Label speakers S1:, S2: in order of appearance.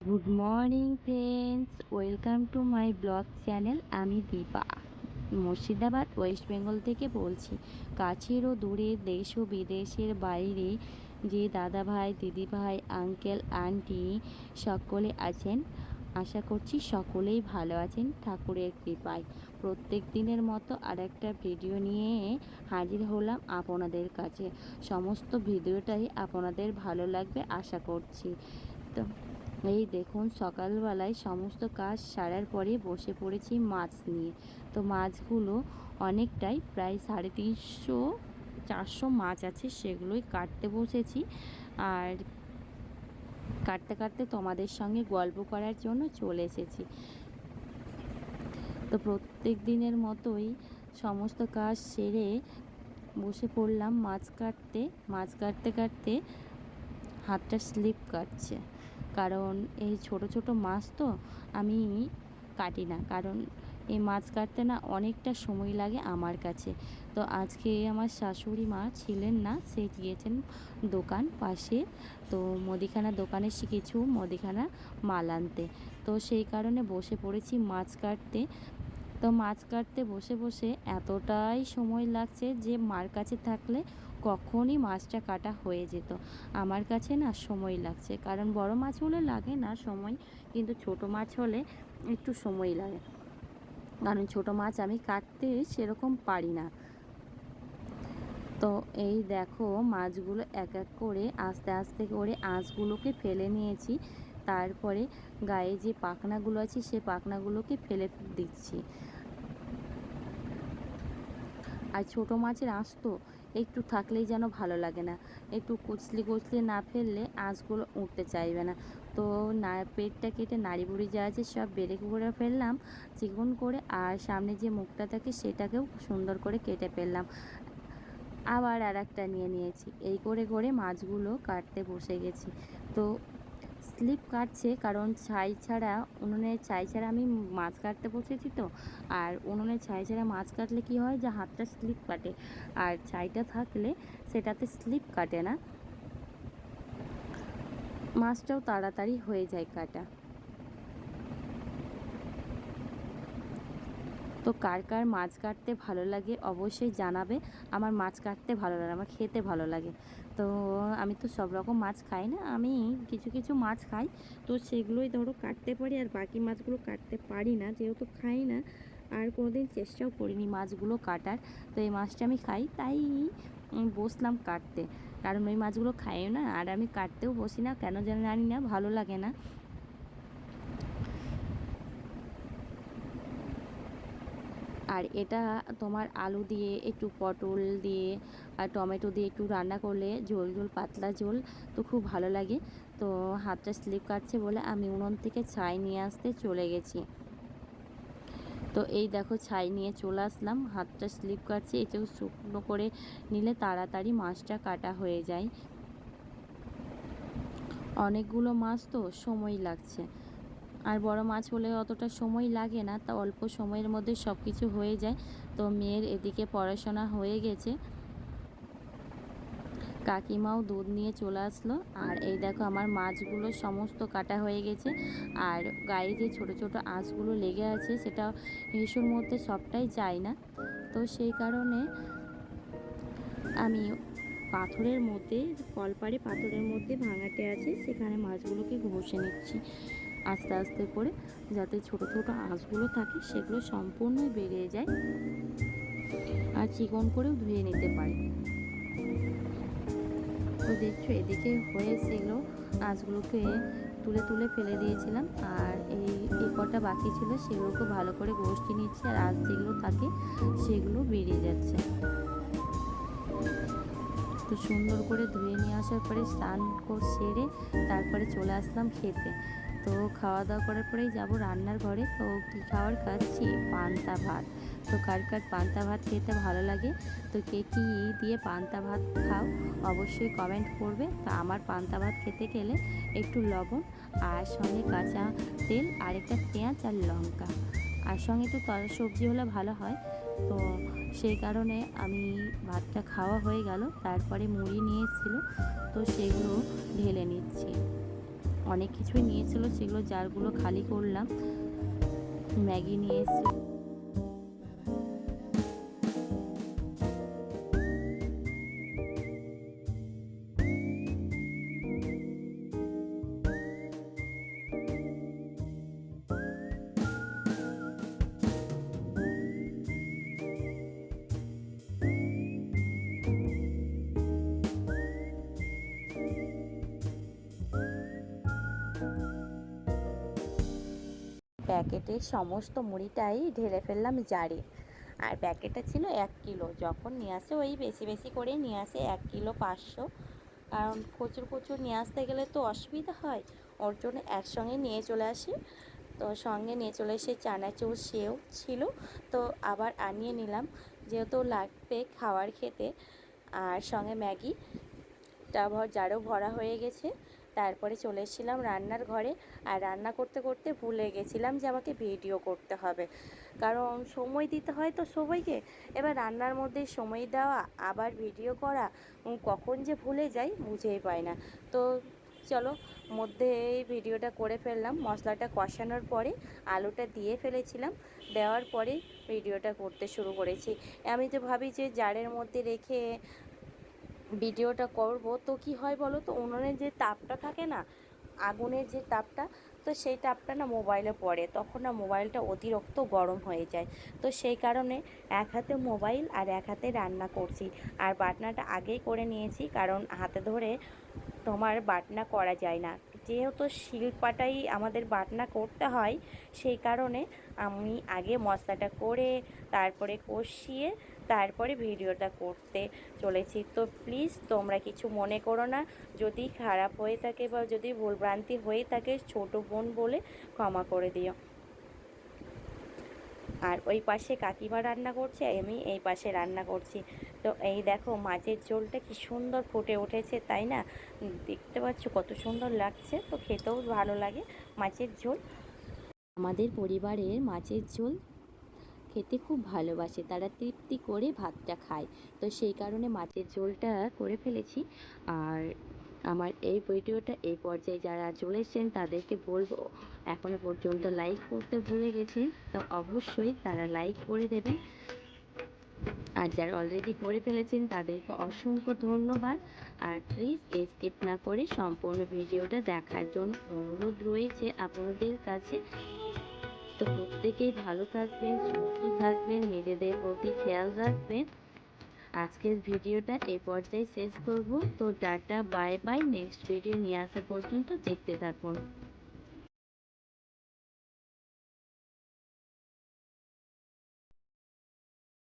S1: Good morning friends welcome to my blog channel আমি Dipa. Murshidabad West Bengal থেকে বলছি। কাছের ও দূরের দেশ ও বিদেশের বাইরে যে দাদা ভাই দিদি ভাই আঙ্কেল আন্টি সকলে আছেন। আশা করছি সকলেই ভালো আছেন ঠাকুরের কৃপায়। প্রত্যেক দিনের মতো আরেকটা ভিডিও নিয়ে হাজির হলাম আপনাদের কাছে। সমস্ত ভিডিওটাই আপনাদের ভালো লাগবে আশা করছি। তো এই দেখুন সকালবেলায় সমস্ত কাজ সারার পরে বসে পড়েছি মাছ নিয়ে। তো মাছগুলো অনেকটাই প্রায় সাড়ে তিনশো, চারশো মাছ আছে সেগুলোই কাটতে বসেছি। আর কাটতে কাটতে তোমাদের সঙ্গে গল্প করার জন্য চলে এসেছি। তো প্রত্যেক দিনের মতোই সমস্ত কাজ সেরে বসে পড়লাম মাছ কাটতে। মাছ কাটতে কাটতে হাতটা স্লিপ কাটছে। কারণ এই ছোট ছোট মাছ তো আমি কাটি না। কারণ এই মাছ কাটতে না অনেকটা সময় লাগে আমার কাছে। তো আজকে আমার শাশুড়ি মা ছিলেন না, সে গিয়েছেন দোকান পাশে। তো মুদিখানা দোকানে কিছু মুদিখানা মাল আনতে। তো সেই কারণে বসে পড়েছি মাছ কাটতে। তো মাছ কাটতে বসে বসে এতটাই সময় লাগছে যে মার কাছে থাকলে কখনই মাছটা কাটা হয়ে যেত। আমার কাছে না সময় লাগছে। কারণ বড় মাছ হলে লাগে না সময়, কিন্তু ছোট মাছ হলে একটু সময় লাগে। কারণ ছোট মাছ আমি কাটতে সেরকম পারি না। তো এই দেখো মাছগুলো এক এক করে আস্তে আস্তে করে আঁশগুলোকে ফেলে নিয়েছি। তারপরে গায়ে যে পাখনাগুলো আছে সে পাখনাগুলোকে ফেলে দিচ্ছি। আর ছোটো মাছের আঁশ তো একটু থাকলেই যেন ভালো লাগে না। একটু কুচলি কুচলি না ফেললে আঁচগুলো উঠতে চাইবে না। তো না, পেটটা কেটে নাড়ি বুড়ি যা আছে সব বেড়ে করে ফেললাম, চিকন করে আর সামনে যে মুখটা থাকে সেটাকেও সুন্দর করে কেটে ফেললাম। আবার আর একটা নিয়ে নিয়েছি। এই করে করে মাছগুলো কাটতে বসে গেছি। তো স্লিপ কাটছে, কারণ ছাই ছাড়া, উনুনে ছাই ছাড়া আমি মাছ কাটতে বসেছি তো। আর উনুনে ছাই ছাড়া মাছ কাটলে কি হয় যে, হাতটা স্লিপ কাটে। আর ছাইটা থাকলে সেটাতে স্লিপ কাটে না। মাছটাও তাড়াতাড়ি হয়ে যায় কাটা। তো কার কার মাছ কাটতে ভালো লাগে অবশ্যই জানাবে। আমার মাছ কাটতে ভালো লাগে, আমার খেতে ভালো লাগে। তো আমি তো সব রকম মাছ খাই না, আমি কিছু কিছু মাছ খাই। তো সেগুলোই ধরো কাটতে পারি আর বাকি মাছগুলো কাটতে পারি না, যেহেতু খাই না, আর কোনোদিন চেষ্টাও করিনি মাছগুলো কাটার। তো এই মাছটা আমি খাই, তাই বসলাম কাটতে। কারণ ওই মাছগুলো খাইও না, আর আমি কাটতেও বসি না, কেন জানি না, ভালো লাগে না। আর এটা তোমার আলু দিয়ে, একটু পটল দিয়ে আর টমেটো দিয়ে একটু রান্না করলে ঝোল ঝোল, পাতলা ঝোল তো খুব ভালো লাগে। তো হাতটা স্লিপ কাটছে বলে আমি উনুন থেকে ছাই নিয়ে আসতে চলে গেছি। তো এই দেখো ছাই নিয়ে চলে আসলাম, হাতটা স্লিপ কাটছে এটাও শুকনো করে নিলে তাড়াতাড়ি মাছটা কাটা হয়ে যায়। অনেকগুলো মাছ তো সময় লাগছে। আর বড় মাছ হলে অতটা সময় লাগে না, তা অল্প সময়ের মধ্যে সব কিছু হয়ে যায়। তো মেয়ের এদিকে পড়াশোনা হয়ে গেছে। কাকিমাও দুধ নিয়ে চলে আসলো। আর এই দেখো আমার মাছগুলো সমস্ত কাটা হয়ে গেছে। আর গায়ে যে ছোট ছোট আঁচগুলো লেগে আছে, সেটা হেসুর মধ্যে সবটাই যায় না। তো সেই কারণে আমি পাথরের মধ্যে কলপারে পাথরের মধ্যে ভাঙাটে আছে। সেখানে মাছগুলোকে ঘষে নিচ্ছি। আস্তে আস্তে করে যাতে ছোট ছোট আঁশগুলো থাকে, সেগুলো সম্পূর্ণই বেরিয়ে যায় আর চিকন করেও ধুয়ে নিতে পারে। তো দেখছ, এদিকে হয়ে সেগুলো আঁশগুলোকে তুলে তুলে ফেলে দিয়েছিলাম আর এই এই কটা বাকি ছিল, সেগুলোকে ভালো করে গোষ্ঠী নিচ্ছে আর আঁশ যেগুলো থাকে, সেগুলো বেরিয়ে যাচ্ছে। তো সুন্দর করে ধুয়ে নিয়ে আসার পরে স্নান সেরে তারপরে চলে আসলাম খেতে। তো খাওয়া দাওয়া করার পরেই যাব রান্নার ঘরে। তো কী খাওয়ার? খাচ্ছি পান্তা ভাত। তো কার কার পান্তা ভাত খেতে ভালো লাগে? তো কে কী দিয়ে পান্তা ভাত খাও অবশ্যই কমেন্ট করবে। তা আমার পান্তা ভাত খেতে গেলে একটু লবণ, আর সঙ্গে কাঁচা তেল, আর একটা পেঁয়াজ, আর লঙ্কা। আর সঙ্গে একটু তর সবজি হলে ভালো হয়। তো সেই কারণে আমি ভাতটা খাওয়া হয়ে গেল। তারপরে মুড়ি নিয়ে এসেছিল। তো সেগুলো ঢেলে নিচ্ছি। অনেক কিছুই নিয়েছিল সেগুলো জারগুলো খালি করলাম। ম্যাগি নিয়ে প্যাকেটের সমস্ত মুড়িটাই ঢেলে ফেললাম জারে। আর প্যাকেটটা ছিল এক কিলো। যখন নিয়ে আসে ওই বেশি বেশি করে নিয়ে আসে এক কিলো পাঁচশো। কারণ প্রচুর প্রচুর নিয়ে আসতে গেলে তো অসুবিধা হয়। ওর জন্য একসঙ্গে নিয়ে চলে আসি। তো সঙ্গে নিয়ে চলে এসে চানাচুর সেও ছিল। তো আবার আনিয়ে নিলাম। যেহেতু লাগবে খাবার খেতে। আর সঙ্গে ম্যাগি। টা জারও ভরা হয়ে গেছে। তারপরে চলে এসেছিলাম রান্নার ঘরে আর রান্না করতে করতে ভুলে গেছিলাম যে আমাকে ভিডিও করতে হবে। কারণ সময় দিতে হয় তো সবাইকে। এবার রান্নার মধ্যে সময় দেওয়া, আবার ভিডিও করা কখন যে ভুলে যাই বুঝেই পাই না। তো চলো, মধ্যে এই ভিডিওটা করে ফেললাম। মশলাটা কষানোর পরে আলুটা দিয়ে ফেলেছিলাম। দেওয়ার পরে ভিডিওটা করতে শুরু করেছি। আমি তো ভাবি যে জারের মধ্যে রেখে ভিডিওটা করব, তো কি হয় বলো তো উনুনের যে তাপটা থাকে না, আগুনের যে তাপটা, তো সেই তাপটা না মোবাইলে পড়ে, তখন না মোবাইলটা অতিরিক্ত গরম হয়ে যায়। তো সেই কারণে এক হাতে মোবাইল আর এক হাতে রান্না করছি। আর বাটনাটা আগেই করে নিয়েছি, কারণ হাতে ধরে তোমার বাটনা করা যায় না। যেহেতু শিলপাটাই আমাদের বাটনা করতে হয়, সেই কারণে আমি আগে মশলাটা করে, তারপরে কষিয়ে তারপরে ভিডিওটা করতে চলেছি। তো প্লিজ তোমরা কিছু মনে করো না। যদি খারাপ হয়ে থাকে বা যদি ভুলভ্রান্তি হয়ে থাকে, ছোট বোন বলে ক্ষমা করে দিও। আর ওই পাশে কাকিমা রান্না করছে, আমি এই পাশে রান্না করছি। তো এই দেখো মাছের ঝোলটা কি সুন্দর ফুটে উঠেছে, তাই না? দেখতে পাচ্ছ কত সুন্দর লাগছে, তো খেতেও ভালো লাগে মাছের ঝোল। আমাদের পরিবারের মাছের ঝোল খেতে খুব ভালোবাসে। তারা তৃপ্তি করে ভাতটা খায়। তো সেই কারণে মাছের ঝোলটা করে ফেলেছি। আর আমার এই ভিডিওটা এই পর্যায়ে যারা চলে চলেছেন তাদেরকে বলব, এখনও পর্যন্ত লাইক করতে ভুলে গেছেন, তো অবশ্যই তারা লাইক করে দেবেন। আর যারা অলরেডি করে ফেলেছেন, তাদেরকে অসংখ্য ধন্যবাদ। আর প্লিজ স্কিপ না করে সম্পূর্ণ ভিডিওটা দেখার জন্য অনুরোধ রয়েছে আপনাদের কাছে। তো প্রত্যেকেই ভালো থাকবেন, সুস্থ থাকবেন, নিজেদের প্রতি খেয়াল রাখবেন। আজকের ভিডিওটা এই পর্যায়ে শেষ করব। তো tata, bye bye. Next video নিয়ে আসা পর্যন্ত দেখতে থাকুন।